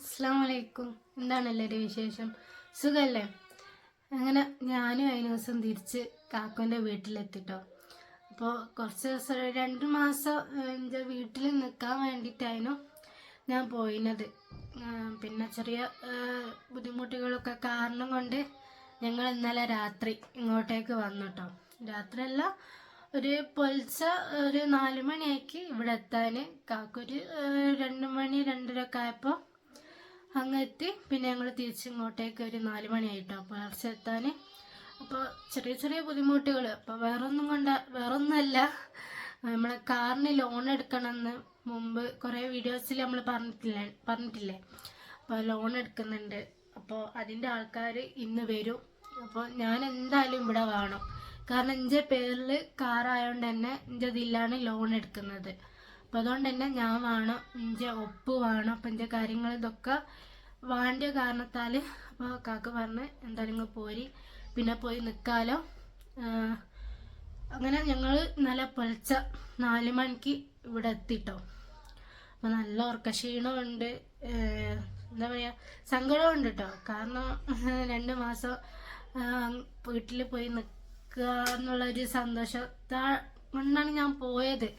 അസ്സാം വലൈക്കും എന്താണ് എല്ലാവരും വിശേഷം? സുഖമല്ലേ അങ്ങനെ ഞാനും അതിന് ദിവസം തിരിച്ച് കാക്കുവിന്റെ വീട്ടിലെത്തിട്ടോ. അപ്പോൾ കുറച്ച് ദിവസം രണ്ട് മാസം എന്റെ വീട്ടിൽ നിൽക്കാൻ വേണ്ടിയിട്ടായിരുന്നു ഞാൻ പോയിനത്. പിന്നെ ചെറിയ ബുദ്ധിമുട്ടുകളൊക്കെ കാരണം കൊണ്ട് ഞങ്ങൾ ഇന്നലെ രാത്രി ഇങ്ങോട്ടേക്ക് വന്നു കേട്ടോ രാത്രിയല്ല ഒരു പൊൽച്ച ഒരു നാല് മണിയാക്കി ഇവിടെ എത്താൻ കാക്കൊരു രണ്ട് മണി രണ്ടര ഒക്കെ ആയപ്പോൾ അങ്ങ് എത്തി പിന്നെ ഞങ്ങൾ തിരിച്ചിങ്ങോട്ടേക്ക് ഒരു നാല് മണിയായിട്ടോ. പുലർച്ചെ എത്താൻ അപ്പോൾ ചെറിയ ചെറിയ ബുദ്ധിമുട്ടുകൾ അപ്പോൾ വേറൊന്നും കൊണ്ട് വേറൊന്നുമല്ല. നമ്മളെ കാറിന് ലോൺ എടുക്കണമെന്ന് മുമ്പ് കുറേ വീഡിയോസിൽ നമ്മൾ പറഞ്ഞിട്ടില്ല പറഞ്ഞിട്ടില്ലേ? അപ്പോൾ ലോൺ എടുക്കുന്നുണ്ട്. അപ്പോൾ അതിന്റെ ആൾക്കാർ ഇന്ന് വരും. അപ്പോൾ ഞാൻ എന്തായാലും ഇവിടെ വേണം. കാരണം എന്റെ പേരിൽ കാറായതുകൊണ്ട് തന്നെ എന്റെ ഇതിലാണ് ലോൺ എടുക്കുന്നത്. അപ്പം അതുകൊണ്ട് തന്നെ ഞാൻ വേണം എന്റെ ഒപ്പ് വേണം. അപ്പം എന്റെ കാര്യങ്ങൾ ഇതൊക്കെ വേണ്ട കാരണത്താൽ അപ്പോൾ കാക്ക പറഞ്ഞ് എന്തായാലും നിങ്ങൾ പോരി. പിന്നെ പോയി നിൽക്കാലോ അങ്ങനെ ഞങ്ങൾ നല്ല പൊലച്ച നാല് മണിക്ക് ഇവിടെ എത്തിട്ടോ. അപ്പോൾ നല്ല ഉറക്കക്ഷീണമുണ്ട് എന്താ പറയുക സങ്കടമുണ്ട് കേട്ടോ കാരണം രണ്ട് മാസം വീട്ടിൽ പോയി നിൽക്കുക എന്നുള്ളൊരു സന്തോഷത്താ കൊണ്ടാണ് ഞാൻ പോയത്.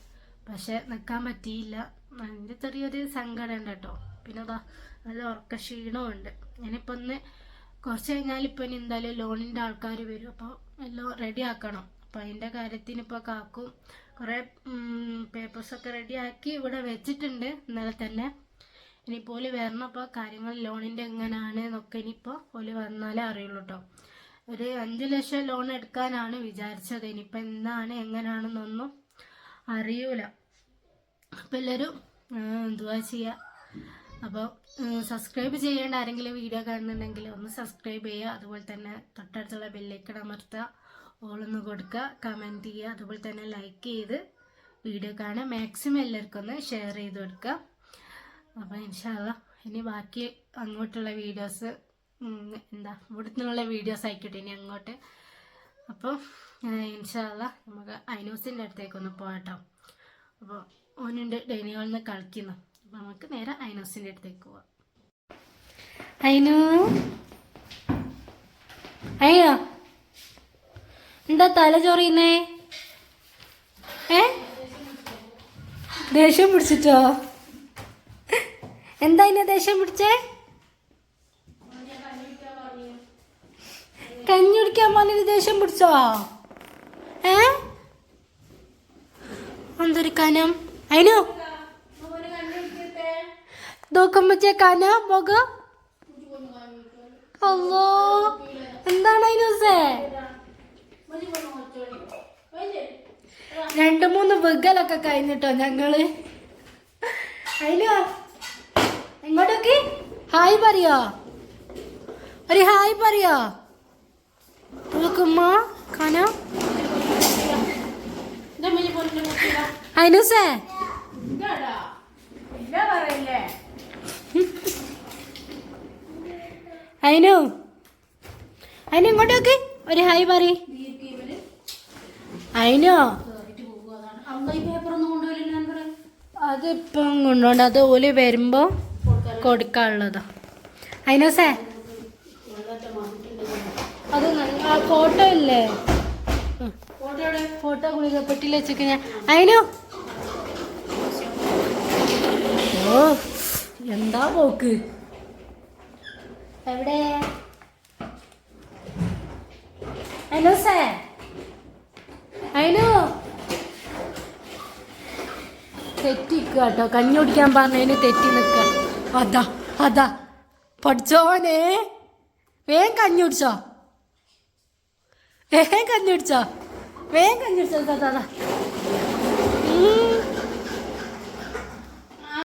പക്ഷെ നിൽക്കാൻ പറ്റിയില്ല. അതിന്റെ ചെറിയൊരു സങ്കടം ഉണ്ട് കേട്ടോ. പിന്നെ അതാ നല്ല ഉറക്ക ക്ഷീണമുണ്ട് ഞാനിപ്പോൾ ഒന്ന് കുറച്ച് കഴിഞ്ഞാൽ ഇപ്പം ഇനി എന്തായാലും ലോണിന്റെ ആൾക്കാർ വരും. അപ്പോൾ എല്ലാം റെഡി ആക്കണം. അപ്പോൾ അതിന്റെ കാര്യത്തിന് ഇപ്പോൾ കാക്കും. കുറേ പേപ്പേഴ്സൊക്കെ റെഡിയാക്കി ഇവിടെ വെച്ചിട്ടുണ്ട് ഇന്നലെ തന്നെ. ഇനിയിപ്പോൾ ഓൽ വരണം. അപ്പോൾ കാര്യങ്ങൾ ലോണിന്റെ എങ്ങനെയാണ് എന്നൊക്കെ ഇനിയിപ്പോൾ ഓൽ വന്നാലേ അറിയുള്ളൂ കേട്ടോ ഒരു അഞ്ച് ലക്ഷം ലോൺ എടുക്കാനാണ് വിചാരിച്ചത്. ഇനിയിപ്പോൾ എന്താണ് എങ്ങനെയാണെന്നൊന്നും അറിയൂല. അപ്പം എല്ലാവരും എന്തുവാ ചെയ്യുക അപ്പോൾ സബ്സ്ക്രൈബ് ചെയ്യേണ്ട ആരെങ്കിലും വീഡിയോ കാണുന്നുണ്ടെങ്കിൽ ഒന്ന് സബ്സ്ക്രൈബ് ചെയ്യുക. അതുപോലെ തന്നെ തൊട്ടടുത്തുള്ള ബെല്ലേക്കട അമർത്തുക. ഓളൊന്ന് കൊടുക്കുക. കമന്റ് ചെയ്യുക. അതുപോലെ തന്നെ ലൈക്ക് ചെയ്ത് വീഡിയോ കാണുക. മാക്സിമം എല്ലാവർക്കും ഒന്ന് ഷെയർ ചെയ്ത് കൊടുക്കുക. അപ്പോൾ ഇൻഷാല്ല ഇനി ബാക്കി അങ്ങോട്ടുള്ള വീഡിയോസ് എന്താ ഇവിടുന്നുള്ള വീഡിയോസ് ആയിക്കോട്ടെ ഇനി അങ്ങോട്ട്. അപ്പോൾ ഇൻഷാല്ല നമുക്ക് അനൂസിന്റെ അടുത്തേക്ക് ഒന്ന് പോകട്ടോ അപ്പോൾ ഓനുണ്ട് ഡൈനിങ് ഹാളിൽ നിന്ന് കളിക്കുന്നു. അപ്പോൾ നമുക്ക് നേരെ അനൂസിന്റെ അടുത്തേക്ക് പോവാം. അയിനു? അയ്യോ. എന്താ തല ചൊറിയുന്നേ? ഏ? ദേഷ്യം പിടിച്ചിട്ടോ? എന്താ ഇന്നെ ദേഷ്യം പിടിച്ചേ കഞ്ഞി കുടിക്കാൻ പറഞ്ഞത് ദേഷ്യം പിടിച്ചോ? ഏ? എന്തൊരു കനം? അയിനു? നോക്കുമ്പോ കന മുഖ? അല്ലോ എന്താണ് അതിനൂസേ രണ്ട് മൂന്ന് വിഗലൊക്കെ കഴിഞ്ഞിട്ടോ ഞങ്ങൾ? അയിലോ ഇങ്ങോട്ടൊക്കെ. ഹായ് പറയോ? ഒരു ഹായ് പറയോ? നോക്കുമ്മ കന. അയിനൂസേ അയിനു ഇങ്ങോട്ട് നോക്ക്. ഒരു ഹായ് പറ അതിപ്പം കൊണ്ടോണ്ട് അത് ഓൽ വരുമ്പോ കൊടുക്കാനുള്ളതാ. അയിനോസേ അത് ആ ഫോട്ടോ ഇല്ലേ? ഫോട്ടോ ഗുളിക പെട്ടിയിൽ വെച്ചേക്ക് ഞാൻ. അയിനു? ഓ എന്താ പോക്ക്? എവിടെ? ഹലോ സേ. അയിനു തെറ്റിക്കുക കേട്ടോ കഞ്ഞി കുടിക്കാൻ പറഞ്ഞതിന് തെറ്റി നിൽക്ക അതാ അതാ. പഠിച്ചോനെ. വേഗം കഞ്ഞി കുടിച്ചോ. വേഗം കഞ്ഞി കുടിച്ചോ. വേഗം കഞ്ഞി